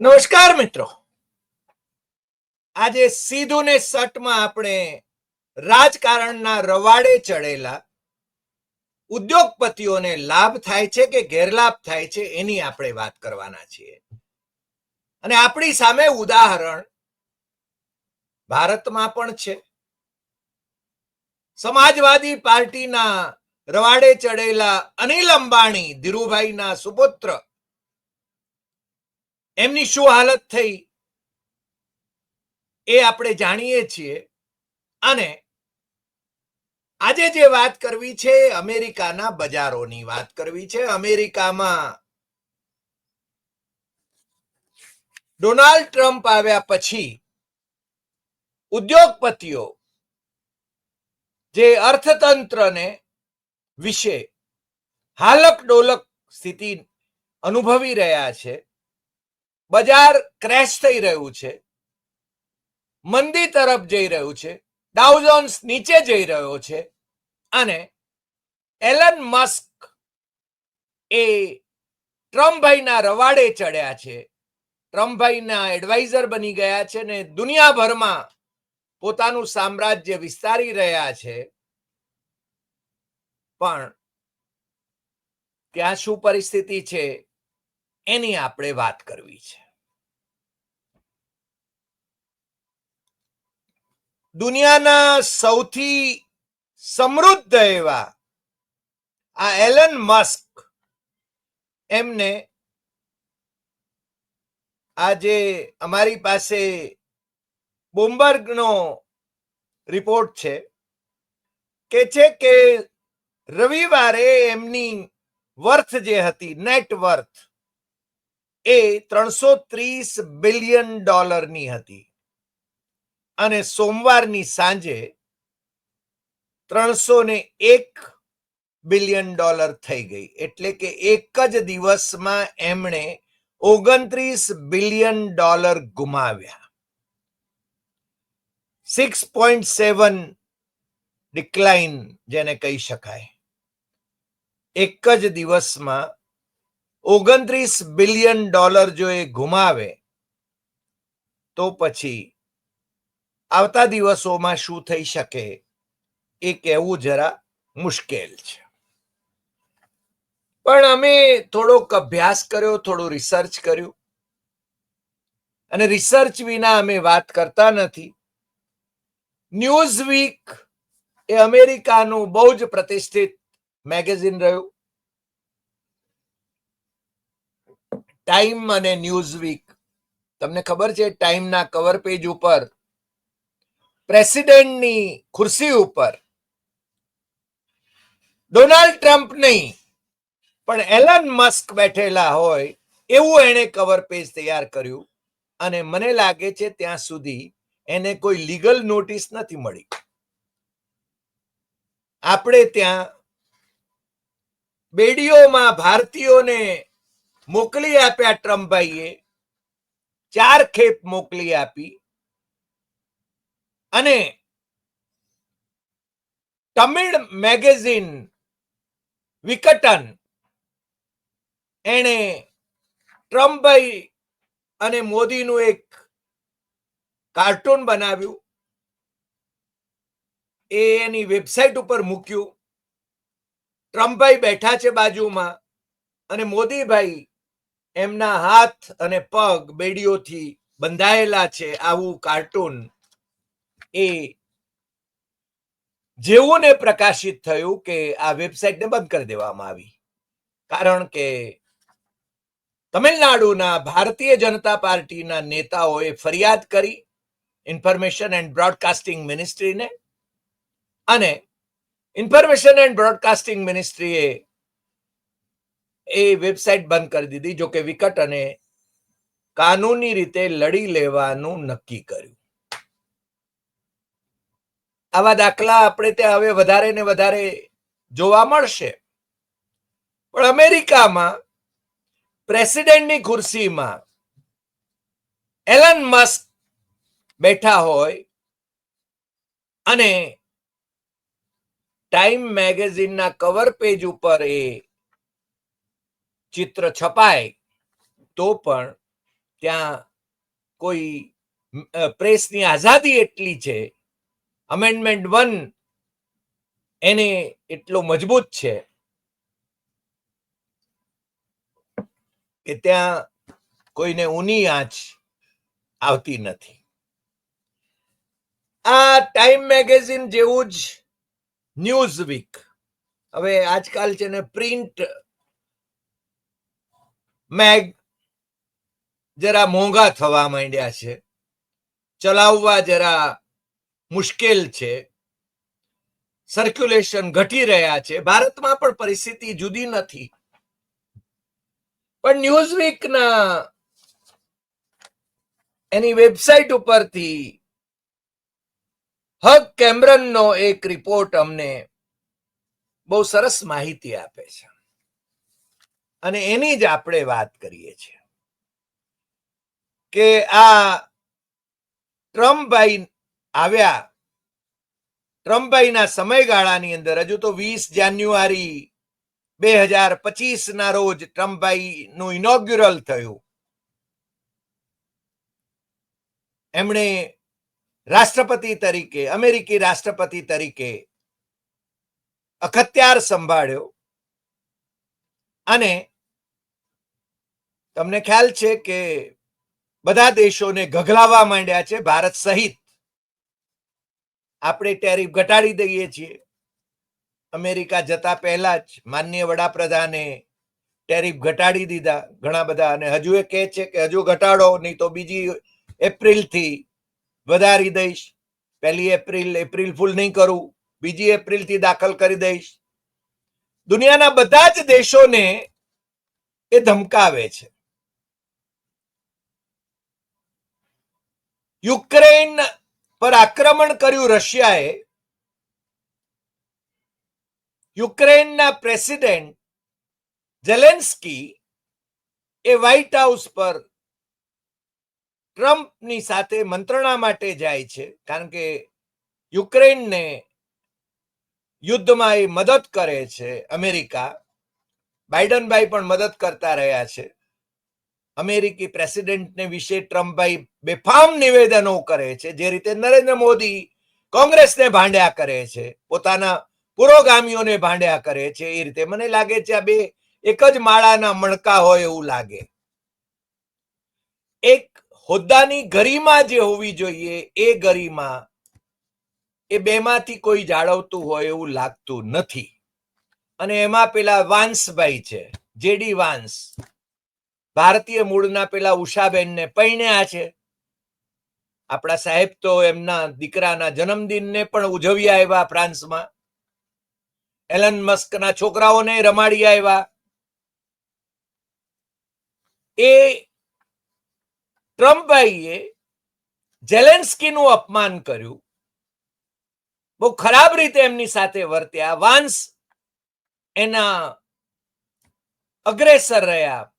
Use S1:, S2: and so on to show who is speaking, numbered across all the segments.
S1: નમસ્કાર મિત્રો. આજે સીધું ને સટમાં આપણે રાજકારણના રવાડે ચડેલા ઉદ્યોગપતિઓને લાભ થાય છે કે ગેરલાભ થાય છે એની આપણે વાત કરવાના છીએ. અને આપણી સામે ઉદાહરણ ભારતમાં પણ છે. સમાજવાદી પાર્ટીના રવાડે ચડેલા અનિલ અંબાણી, ધીરુભાઈના સુપુત્ર એમની શું હાલત થઈ એ આપણે જાણીએ છીએ. અને આજે જે વાત કરવી છે, અમેરિકાના બજારોની વાત કરવી છે. અમેરિકામાં ડોનાલ્ડ ટ્રમ્પ આવ્યા પછી ઉદ્યોગપતિઓ જે અર્થતંત્રને વિશે હાલક ડોલક સ્થિતિ અનુભવી રહ્યા છે બજાર ક્રેશ થઈ રહ્યું છે. મંદી તરફ જઈ રહ્યું છે. ડાઉઝોન્સ નીચે જઈ રહ્યો છે. અને એલન મસ્ક એ ટ્રમ્પભાઈના રવાડે ચડ્યા છે. ટ્રમ્પભાઈના એડવાઇઝર બની ગયા છે ને દુનિયાભરમાં પોતાનું સામ્રાજ્ય વિસ્તારી રહ્યા છે. પણ ત્યાં શું પરિસ્થિતિ છે? એની આપણે વાત કરવી છે. દુનિયાના સૌથી સમૃદ્ધ એવા આ એલન મસ્ક એમને આજે અમારી પાસે બોમ્બર્ગનો રિપોર્ટ છે કે છે કે રવિવારે એમની વર્થ જે હતી, નેટ વર્થ એ ત્રણસો ત્રીસ બિલિયન ડોલરની હતી. અને સોમવારની સાંજે ત્રણસો ને એક બિલિયન ડોલર થઈ ગઈ. એટલે કે એક જ દિવસમાં એમણે ઓગણત્રીસ બિલિયન ડોલર ગુમાવ્યા. સિક્સ પોઈન્ટ સેવન ડિક્લાઇન જેને કહી શકાય. એક જ દિવસમાં ઓગણત્રીસ બિલિયન ડોલર જો એ ગુમાવે, તો પછી આવતા દિવસોમાં શું થઈ શકે એ કહેવું જરા મુશ્કેલ છે. પણ અમે થોડોક અભ્યાસ કર્યો, થોડું રિસર્ચ કર્યું. અને રિસર્ચ વિના અમે વાત કરતા નથી. ન્યૂઝ વીક એ અમેરિકાનું બહુ જ પ્રતિષ્ઠિત મેગેઝિન રહ્યું. ટાઈમ અને ન્યૂઝ વીક તમને ખબર છે ટાઈમના કવર પેજ ઉપર? પ્રેસિડેન્ટની ખુરશી ઉપર. ડોનાલ્ડ ટ્રમ્પ નહીં, પણ એલન મસ્ક બેઠેલા હોય એવું એણે કવર પેજ તૈયાર કર્યું અને મને લાગે છે ત્યાં સુધી એને કોઈ લીગલ નોટિસ નથી મળી. આપણે ત્યાં બેડીઓમાં ભારતીયોને મોકલી આપ્યા ટ્રમ્પભાઈએ. ચાર ખેપ મોકલી આપી. અને તમિળ મેગેઝિન વિકટન એણે ટ્રમ્પભાઈ અને મોદીનું એક કાર્ટૂન બનાવ્યું. એ એની વેબસાઇટ ઉપર મૂક્યું. ટ્રમ્પભાઈ બેઠા છે બાજુમાં અને મોદીભાઈ એમના હાથ અને પગ બેડીઓથી બંધાયેલા છે આવું કાર્ટૂન એ જેવું ને પ્રકાશિત થયું કે આ વેબસાઇટને બંધ કરી દેવામાં આવી. કારણ કે તમિલનાડુના ભારતીય જનતા પાર્ટીના નેતાઓએ ફરિયાદ કરી ઇન્ફોર્મેશન એન્ડ બ્રોડકાસ્ટિંગ મિનિસ્ટ્રીને અને ઇન્ફોર્મેશન એન્ડ બ્રોડકાસ્ટિંગ મિનિસ્ટ્રીએ એ વેબસાઇટ બંધ કરી દીધી, જો કે વિકટ અને કાનૂની રીતે લડી લેવાનું નક્કી કર્યું. આવા દાખલા આપણે ત્યાં હવે વધારે ને વધારે જોવા મળશે. પણ અમેરિકામાં પ્રેસિડેન્ટની ખુરશીમાં એલન મસ્ક બેઠા હોય અને ટાઈમ મેગેઝિનના કવર પેજ ઉપર એ ચિત્ર છપાય, તો પણ ત્યાં કોઈ પ્રેસની આઝાદી એટલી છે અમેન્ડમેન્ટ વન એને એટલો મજબૂત છે કે ત્યાં કોઈને ઊની આંચ આવતી નથી. આ ટાઈમ મેગેઝિન જેવું જ ન્યૂઝ વીક હવે આજકાલ છે ને પ્રિન્ટ મેગ જરા મોંઘા થવા માંડ્યા છે. ચલાવવા જરા મુશ્કેલ છે. સર્ક્યુલેશન ઘટી રહ્યા છે. ભારતમાં પણ પરિસ્થિતિ જુદી નથી. પણ ન્યૂઝવીકના એની વેબસાઇટ ઉપરથી હગ કેમરનનો એક રિપોર્ટ અમને બહુ સરસ માહિતી આપે છે. અને એની જ આપણે વાત કરીએ છીએ કે આ ટ્રમ્પભાઈ આવ્યા. ટ્રમ્પભાઈના સમયગાળાની અંદર હજુ તો વીસ જાન્યુઆરી બે હજાર પચીસ ના રોજ ટ્રમ્પભાઈ નું ઇનોગ્યુરલ થયું. એમણે રાષ્ટ્રપતિ તરીકે, અમેરિકી રાષ્ટ્રપતિ તરીકે અખત્યાર સંભાળ્યો. અને તમને ખ્યાલ છે કે બધા દેશોને ગગલાવા માંડ્યા છે ભારત સહિત. આપણે ટેરિફ ઘટાડી દઈએ છીએ. અમેરિકા જતા પહેલા જ માનનીય વડાપ્રધાને ટેરિફ ઘટાડી દીધા ઘણા બધા અને હજુ એ કહે છે કે હજુ ઘટાડો, નહીં તો બીજી એપ્રિલથી વધારી દઈશ. પહેલી એપ્રિલ એપ્રિલ ફૂલ નહીં કરું. બીજી એપ્રિલથી દાખલ કરી દઈશ. દુનિયાના બધા જ દેશોને એ ધમકાવે છે. યુક્રેન પર આક્રમણ કર્યું રશિયાએ. યુક્રેનના પ્રેસિડેન્ટ જેલેન્સ્કી એ વ્હાઇટ હાઉસ પર ટ્રમ્પની સાથે મંત્રણા માટે જાય છે. કારણ કે યુક્રેનને યુદ્ધમાં એ મદદ કરે છે અમેરિકા. બાઇડનભાઈ પણ મદદ કરતા રહ્યા છે. અમેરિકી પ્રેસિડેન્ટને વિશે ટ્રમ્પભાઈ બેફામ નિવેદનો કરે છે, જે રીતે નરેન્દ્ર મોદી કોંગ્રેસને ભાંડ્યા કરે છે, પોતાના પુરોગામીઓને ભાંડ્યા કરે છે, એ રીતે. મને લાગે છે આ બે એક જ માળાના મણકા હોય એવું લાગે. એક હોદ્દાની ગરિમા જે હોવી જોઈએ, એ ગરિમા એ બેમાંથી કોઈ જાળવતું હોય એવું લાગતું નથી. અને એમાં પેલા વાંસભાઈ છે, જેડી વાંસ. ભારતીય મૂળના પેલા ઉષાબેનને પૈણ્યા છે. આપણા સાહેબ તો એમના દીકરાના જન્મદિનને પણ ઉજવી આવ્યા ફ્રાન્સમાં. એલન મસ્કના છોકરાઓને રમાડી આવ્યા. એ ટ્રમ્પભાઈએ જેલેન્સ્કીનું અપમાન કર્યું. બહુ ખરાબ રીતે એમની સાથે વર્ત્યા. વાંસ એના અગ્રેસર રહ્યા.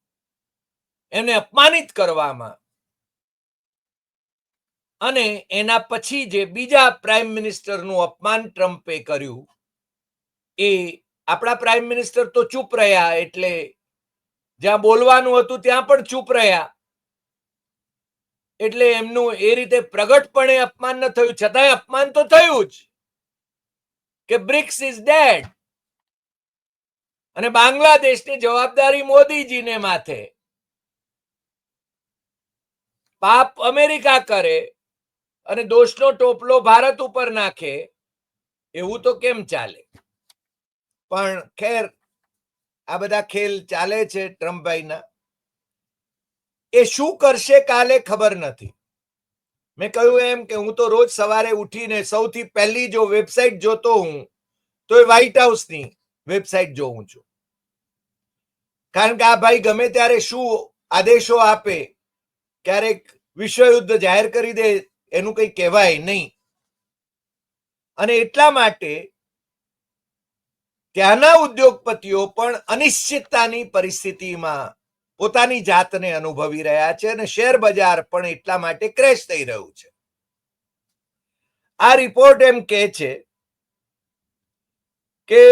S1: એને અપમાનિત કરવામાં. અને એના પછી જે બીજા પ્રાઇમ મિનિસ્ટરનું અપમાન ટ્રમ્પે કર્યું, એ આપણા પ્રાઇમ મિનિસ્ટર તો ચૂપ રહ્યા એટલે જ્યાં બોલવાનું હતું ત્યાં પણ ચૂપ રહ્યા. એટલે એમનું એ રીતે પ્રગટપણે અપમાન ન થયું. છતાંય અપમાન તો થયું જ. કે બ્રિક્સ ઇઝ ડેડ. અને બાંગ્લાદેશની જવાબદારી મોદીજીને માથે. પાપ અમેરિકા કરે અને દોષનો ટોપલો ભારત ઉપર નાખે, એવું તો કેમ ચાલે? પણ ખેર, આ બધા ખેલ ચાલે છે ટ્રમ્પભાઈના. એ શું કરશે કાલે ખબર નથી. મેં કહ્યું એમ કે હું તો રોજ સવારે ઉઠીને સૌથી પહેલી જો વેબસાઇટ જોતો હું તો એ વ્હાઇટ હાઉસની વેબસાઇટ જોઉં છું. કારણ કે આ ભાઈ ગમે ત્યારે શું આદેશો આપે, ક્યારેક વિશ્વયુદ્ધ જાહેર કરી દે, એનું કંઈ કહેવાય નહીં. અને એટલા માટે ત્યાંના ઉદ્યોગપતિઓ પણ અનિશ્ચિતતાની પરિસ્થિતિમાં પોતાની જાતને અનુભવી રહ્યા છે અને શેર બજાર પણ એટલા માટે ક્રેશ થઈ રહ્યું છે. આ રિપોર્ટ એમ કે છે કે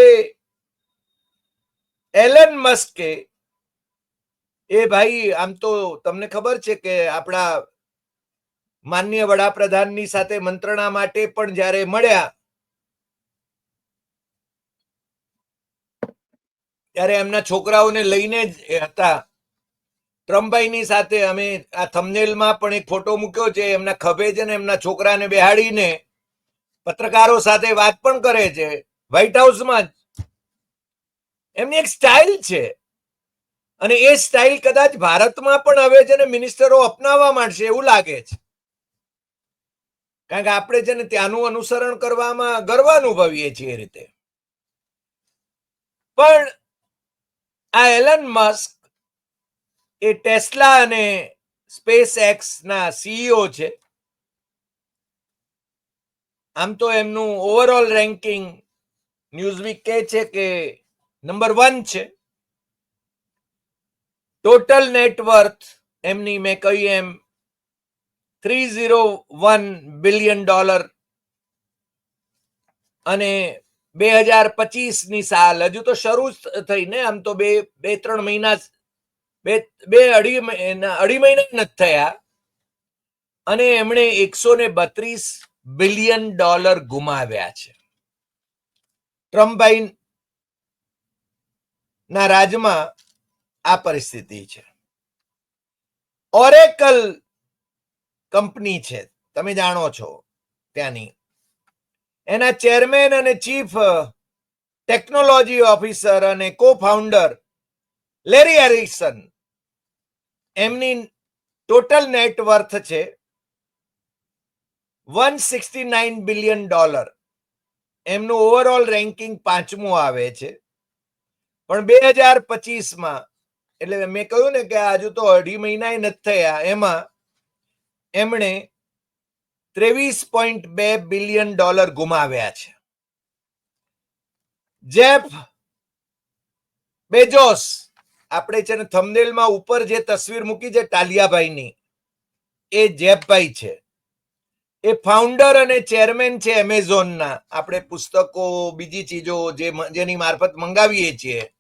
S1: એલન મસ્કે એ ભાઈ, આમ તો તમને ખબર છે કે આપણા માન્ય વડાપ્રધાનની સાથે મંત્રણા માટે પણ જ્યારે મળ્યા ત્યારે એમના છોકરાઓને લઈને જ હતા. ટ્રમ્પભાઈની સાથે અમે આ થમનેલમાં પણ એક ફોટો મૂક્યો છે, એમના ખભે છે ને એમના છોકરાને બેહાડીને પત્રકારો સાથે વાત પણ કરે છે વ્હાઇટ હાઉસમાં એમની એક સ્ટાઇલ છે. અને એ સ્ટાઇલ કદાચ ભારતમાં પણ હવે છે ને મિનિસ્ટરો અપનાવવા માંડશે એવું લાગે છે. કારણ કે આપણે છે ને ત્યાંનું અનુસરણ કરવામાં ગર્વ અનુભવીએ છીએ એ રીતે. પણ આ એલન મસ્ક એ ટેસ્લા અને સ્પેસ એક્સ ના સીઈઓ છે. આમ તો એમનું ઓવરઓલ રેન્કિંગ ન્યૂઝવીક કહે છે કે નંબર વન છે. ટોટલ નેટવર્થ એમની મેં કહ્યું એમ three zero one billion dollar અને બે હજાર પચીસની સાલ. હજુ તો શરૂ જ થઈને આમ તો બે બે, ત્રણ મહિના બે બે અઢી અઢી મહિના નથી થયા. અને એમણે એકસો ને બત્રીસ બિલિયન ડોલર ગુમાવ્યા છે. ટ્રમ્પભાઈ ના રાજમાં આ પરિસ્થિતિ છે. ઓરેકલ કંપની છે, તમે જાણો છો ત્યાંની. એના ચેરમેન અને ચીફ ટેકનોલોજી ઓફિસર અને કો ફાઉન્ડર લેરી એરિક્સન એમની ટોટલ નેટવર્થ છે one sixty nine billion dollar. એમનું ઓવરઓલ રેન્કિંગ પાંચમું આવે છે. પણ બે હજાર પચીસમાં, એટલે મેં કહ્યું ને કે હજુ તો અઢી મહિના નથી થયા, એમાં એમણે ત્રેવીસ પોઈન્ટ બે બિલિયન ડોલર ગુમાવ્યા છે. જેફ બેજોસ આપણે છે ને થમનેલમાં ઉપર જે તસવીર મૂકી છે ટાલિયાભાઈની, એ જેબભાઈ છે. એ ફાઉન્ડર અને ચેરમેન છે એમેઝોનના આપણે પુસ્તકો, બીજી ચીજો જે જેની મારફત મંગાવીએ છીએ,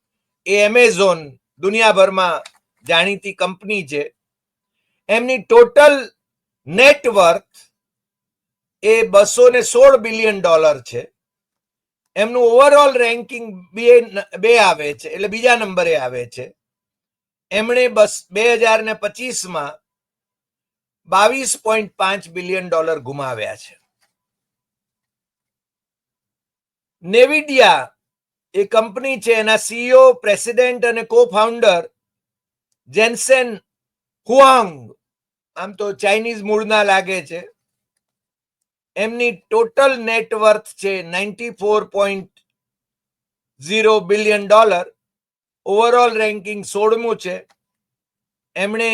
S1: એ એમેઝોન દુનિયાભરમાં જાણીતી કંપની છે. એમની ટોટલ નેટવર્થ એ બસો ને સોળ બિલિયન ડોલર છે. એમનું ઓવરઓલ રેન્કિંગ બે બે આવે છે, એટલે બીજા નંબરે આવે છે. એમણે બસ બે હજાર ને પચીસમાં બાવીસ પોઈન્ટ પાંચ બિલિયન ડોલર ગુમાવ્યા છે. નેવિડિયા એ કંપની છે, એના સીઈઓ, પ્રેસિડેન્ટ અને કો ફાઉન્ડર જેન્સેન હુઆંગ. આમ તો ચાઇનીઝ મૂળના લાગે છે. એમની ટોટલ નેટવર્થ છે ninety four point zero billion dollar overall ranking સોળમું છે. એમણે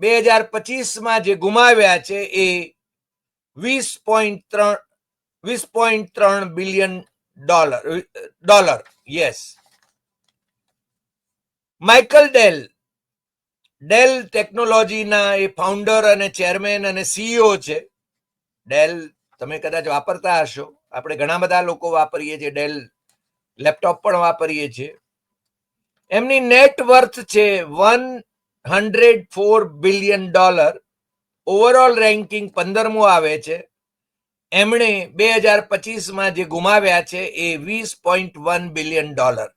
S1: બે હજાર પચીસમાં જે ગુમાવ્યા છે એ વીસ પોઈન્ટ ત્રણ, વીસ પોઈન્ટ ત્રણ billion dollar dollar yes Michael Dell Dell ટેકનોલોજીના એ ફાઉન્ડર અને ચેરમેન અને સીઈઓ છે. ડેલ તમે કદાચ વાપરતા હશો. આપણે ઘણા બધા લોકો વાપરીએ છીએ, ડેલ લેપટોપ પણ વાપરીએ છીએ. એમની નેટ વર્થ છે one hundred four billion dollar. Overall ranking પંદરમું આવે છે. એમણે બે હજાર પચીસમાં જે ગુમાવ્યા છે એ વીસ point one billion dollar.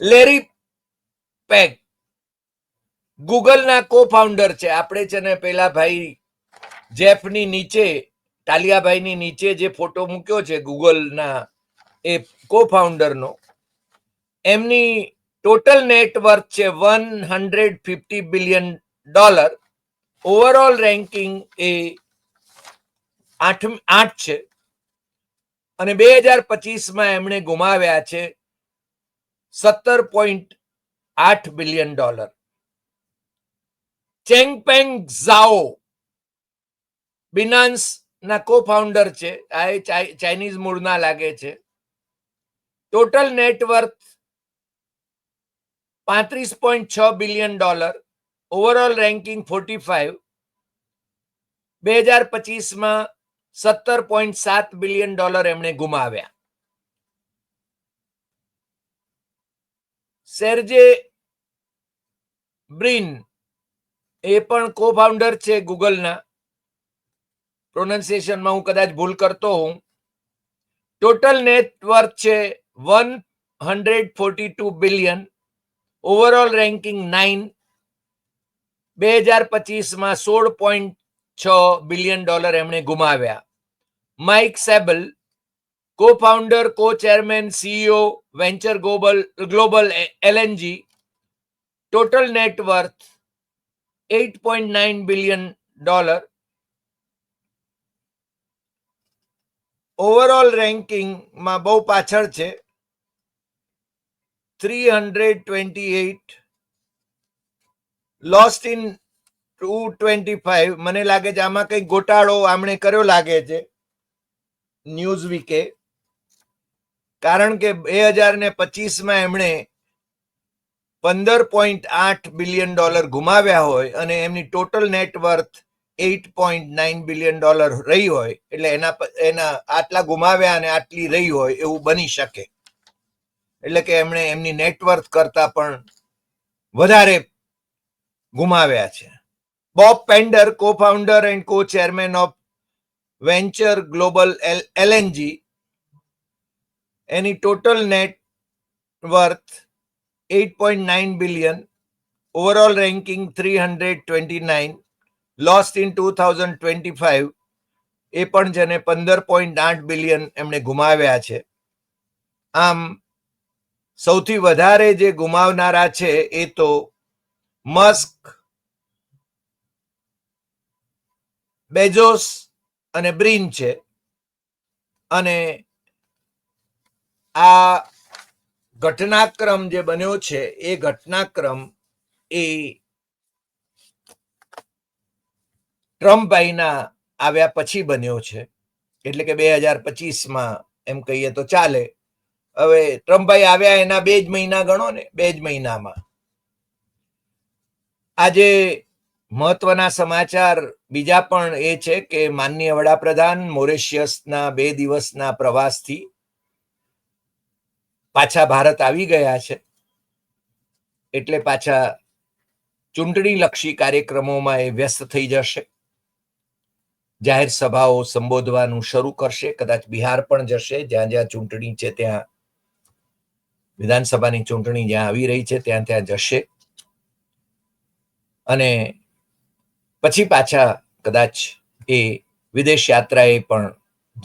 S1: Larry Page ગૂગલના co founder છે. આપણે છે ને પેલા ભાઈ જેફની નીચે ટાલિયાભાઈની નીચે જે ફોટો મૂક્યો છે ગૂગલના એ કો ફાઉન્ડરનો એમની ટોટલ નેટવર્થ છે one hundred fifty billion dollar. Overall ranking એ આઠ આઠ છે. અને બે હજાર પચીસમાં એમણે ગુમાવ્યા છે સત્તર પોઈન્ટ આઠ બિલિયન ડોલર. ચેંગપેંગ ઝાઓ, બિનાન્સ ના કો ફાઉન્ડર છે. આ ચાઇનીઝ મૂળના લાગે છે. ટોટલ નેટવર્થ પાંત્રીસ પોઈન્ટ છ billion dollar. Overall ranking forty five બે હજાર પચીસમાં સત્તર પોઈન્ટ સાત બિલિયન ડોલર એમણે ગુમાવ્યા. સેરજે બ્રિન એ પણ કો ફાઉન્ડર છે ગૂગલના પ્રોનાઉન્સિએશનમાં હું કદાચ ભૂલ કરતો હોઉં. ટોટલ નેટવર્ક છે one hundred forty two billion overall ranking nine બે હજાર પચીસમાં સોળ પોઈન્ટ છ બિલિયન ડોલર એમણે ગુમાવ્યા. Mike Sabel co founder co chairman CEO Venture Global Global LNG total net worth eight point nine billion dollar overall રેન્કિંગમાં બહુ પાછળ છે. Three hundred twenty eight lost in two twenty five મને લાગે છે આમાં કંઈ ગોટાળો આમણે કર્યો લાગે છે ન્યૂઝ વીકે. કારણ કે બે હજાર ને પચીસમાં એમણે પંદર પોઈન્ટ આઠ બિલિયન ડોલર ગુમાવ્યા હોય અને એમની total net worth eight point nine billion dollar રહી હોય, એટલે એના એના આટલા ગુમાવ્યા અને આટલી રહી હોય એવું બની શકે. એટલે કે એમણે એમની નેટવર્થ કરતા પણ વધારે ગુમાવ્યા છે. Bob Pender co founder and co chairman of Venture Global LNG any total net worth eight point nine billion overall ranking three hundred twenty nine lost in two thousand twenty five એ પણ જેને પંદર point આઠ billion એમણે ગુમાવ્યા છે. આમ, સૌથી વધારે જે ગુમાવનારા છે એ તો મસ્ક બેજોસ અને બ્રિન છે. અને આ ઘટનાક્રમ જે બન્યો છે, એ ઘટનાક્રમ એ ટ્રમ્પભાઈના આવ્યા પછી બન્યો છે. એટલે કે બે હજાર પચીસમાં એમ કહીએ તો ચાલે. હવે ટ્રમ્પભાઈ આવ્યા એના બે જ મહિના ગણો ને, બે જ મહિનામાં. આજે મહત્વના સમાચાર બીજા પણ એ છે કે માનનીય વડાપ્રધાન મોરેશિયસના બે દિવસના પ્રવાસથી પાછા ભારત આવી ગયા છે. એટલે પાછા ચૂંટણી લક્ષી કાર્યક્રમોમાં એ વ્યસ્ત થઈ જશે. જાહેર સભાઓ સંબોધવાનું શરૂ કરશે. કદાચ બિહાર પણ જશે. જ્યાં જ્યાં ચૂંટણી છે ત્યાં વિધાનસભાની ચૂંટણી જ્યાં આવી રહી છે, ત્યાં ત્યાં જશે. અને પછી પાછા કદાચ એ વિદેશ યાત્રાએ પણ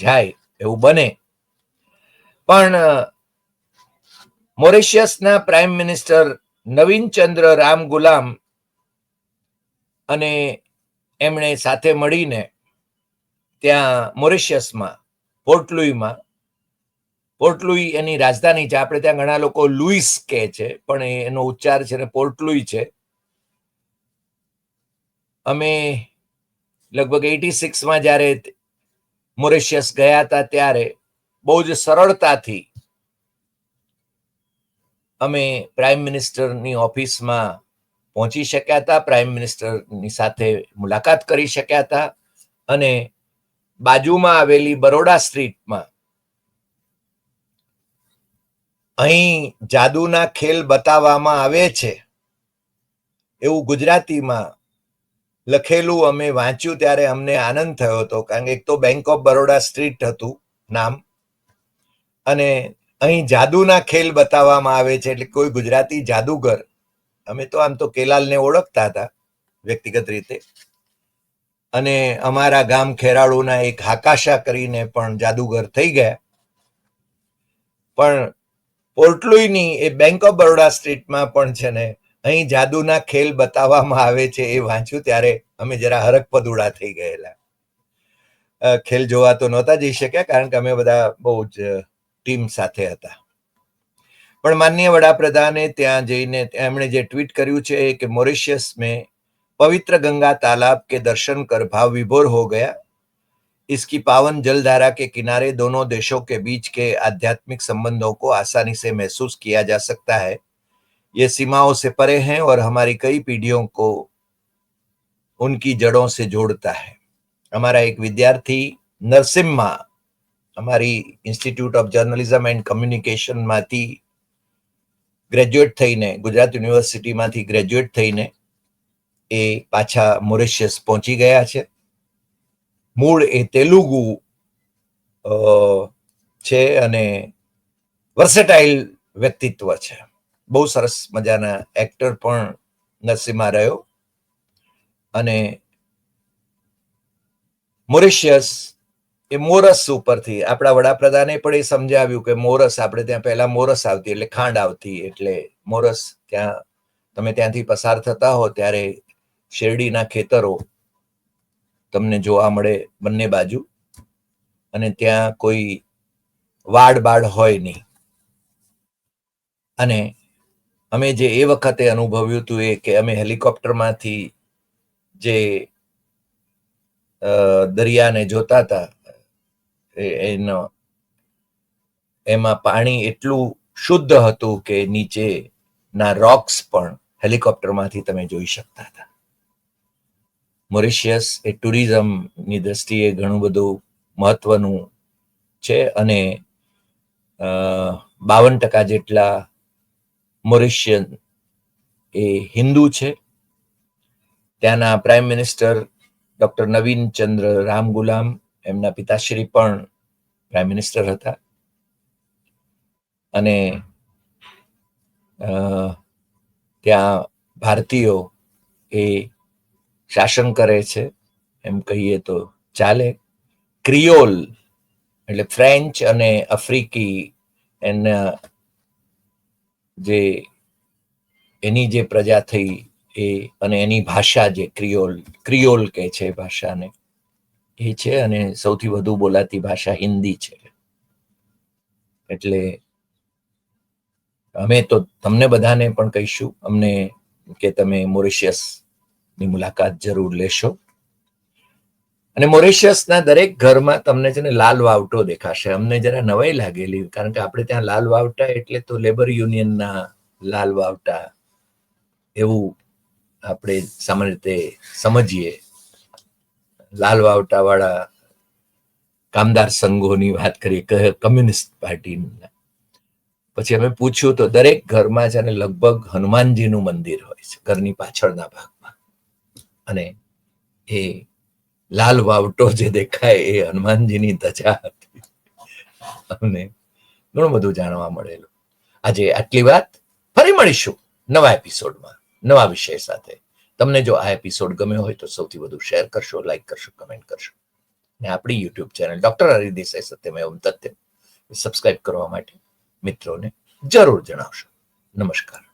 S1: જાય એવું બને. પણ, મોરિશિયસના પ્રાઇમ મિનિસ્ટર નવીન ચંદ્ર રામ ગુલામ અને એમણે સાથે મળીને ત્યાં મોરિશિયસમાં, પોર્ટલુઈમાં. પોર્ટલુઈ એની રાજધાની છે. આપણે ત્યાં ઘણા લોકો લુઈસ કહે છે, પણ એનો ઉચ્ચાર છે ને પોર્ટલુઈ છે. અમે લગભગ એટી સિક્સમાં જ્યારે મોરિશિયસ ગયા હતા ત્યારે બહુ જ સરળતાથી અમે પ્રાઇમ મિનિસ્ટરની ઓફિસમાં પહોંચી શક્યા હતા. પ્રાઇમ મિનિસ્ટરની સાથે મુલાકાત કરી શક્યા હતા અને બાજુમાં આવેલી બરોડા સ્ટ્રીટમાં. અહીં જાદુના ખેલ બતાવવામાં આવે છે. એવું ગુજરાતીમાં લખેલું અમે વાંચ્યું ત્યારે અમને આનંદ થયો હતો, કારણ કે એક તો બેંક ઓફ બરોડા સ્ટ્રીટ હતું નામ. અને અહીં જાદુના ખેલ બતાવવામાં આવે છે, એટલે કોઈ ગુજરાતી જાદુગર, અમે તો આમ તો કેલાલને ઓળખતા હતા વ્યક્તિગત રીતે. અને અમારા ગામ ખેરાળુના એક હાકાશા કરીને પણ જાદુગર થઈ ગયા. પણ પોર્ટલુઈની એ બેંક ઓફ બરોડા સ્ટ્રીટમાં પણ છે ને, અહીં જાદુના ખેલ બતાવવામાં આવે છે એ વાંચ્યું ત્યારે અમે જરા હરકપદુડા થઈ ગયેલા. ખેલ જોવા તો નહોતા જઈ શક્યા કારણ કે અમે બધા બહુ જ ટીમ સાથે હતા. પણ માનનીય વડાપ્રધાને ત્યાં જઈને એમણે જે ટ્વીટ કર્યું છે કે મોરિશિયસ में पवित्र गंगा तालाब के दर्शन कर भाव विभोर हो गया इसकी पावन जलधारा के किनारे दोनों देशों के बीच के आध्यात्मिक संबंधों को आसानी से महसूस किया जा सकता है ये सीमाओं से परे हैं और हमारी कई पीढ़ियों को उनकी जड़ों से जोड़ता है हमारा एक विद्यार्थी नरसिम्हा हमारी institute of journalism and communication માંથી ગ્રેજ્યુએટ થઈને ગુજરાત યુનિવર્સિટીમાંથી ગ્રેજ્યુએટ થઈને એ પાછા મોરિશિયસ પહોંચી ગયા છે. મૂળ એ તેલુગુ છે અને વર્સેટાઇલ વ્યક્તિત્વ છે. બહુ સરસ મજાના એક્ટર પણ નરસિંહા રહ્યો. અને મોરિશિયસ એ મોરસ ઉપરથી આપણા વડાપ્રધાને પણ એ સમજાવ્યું કે મોરસ, આપણે ત્યાં પહેલા મોરસ આવતી, એટલે ખાંડ આવતી, એટલે મોરસ ત્યાં, તમે ત્યાંથી પસાર થતા હો ત્યારે શેરડીના ખેતરો તમને જોવા મળે બંને બાજુ. અને ત્યાં કોઈ વાડ બાડ હોય નહીં. અને અમે જે એ વખતે અનુભવ્યું હતું એ કે અમે હેલિકોપ્ટરમાંથી જે દરિયાને જોતા હતા એનો, એમાં પાણી એટલું શુદ્ધ હતું કે નીચેના રોક્સ પણ હેલિકોપ્ટરમાંથી તમે જોઈ શકતા હતા. મોરિશિયસ એ ટુરિઝમની દ્રષ્ટિએ ઘણું બધું મહત્વનું છે અને બાવન ટકા જેટલા મોરિશિયન એ હિન્દુ છે. ત્યાંના પ્રાઇમ મિનિસ્ટર ડોક્ટર નવીન ચંદ્ર રામ ગુલામ, એમના પિતાશ્રી પણ પ્રાઇમ મિનિસ્ટર હતા. અને ત્યાં ભારતીયો એ શાસન કરે છે. એમ કહીએ તો ચાલે. ક્રિયોલ એટલે ફ્રેન્ચ અને આફ્રિકી એના, જે એની જે પ્રજા થઈ એ અને એની ભાષા જે ક્રિયોલ ક્રિયોલ કહે છે ભાષાને. એ છે અને સૌથી વધુ બોલાતી ભાષા હિન્દી છે. એટલે અમે તો તમને બધાને પણ કહીશું. અમને કે તમે મોરિશિયસ ની મુલાકાત જરૂર લેશો. અને મોરિશિયસના દરેક ઘરમાં તમને છે ને લાલ વાવટો દેખાશે. અમને જરા નવાઈ લાગેલી, કારણ કે આપણે ત્યાં લાલ વાવટા એટલે તો લેબર યુનિયનના લાલ વાવટા એવું આપણે સામાન્ય રીતે સમજીએ. લાલ વાવટા વાળા કામદાર સંઘોની વાત કરીએ કમ્યુનિસ્ટ પાર્ટીના. પછી અમે પૂછ્યું તો દરેક ઘરમાં છે ને લગભગ હનુમાનજીનું મંદિર હોય છે, ઘરની પાછળના ભાગમાં અને એ લાલ વાવટો જે દેખાય એ હનુમાનજીની ધજા હતી. અમને ઘણું બધું જાણવા મળેલું. આજે આટલી વાત ફરી મળીશું નવા એપિસોડમાં નવા વિષય સાથે. તમને જો આ એપિસોડ ગમ્યો હોય તો સૌથી વધુ શેર કરશો લાઈક કરશો કમેન્ટ કરશો. અને આપણી યુટ્યુબ ચેનલ ડોક્ટર હરિદેસાઈ સત્યમ એવમ તથ્યમ સબસ્ક્રાઇબ કરવા માટે મિત્રોને જરૂર જણાવશો. નમસ્કાર.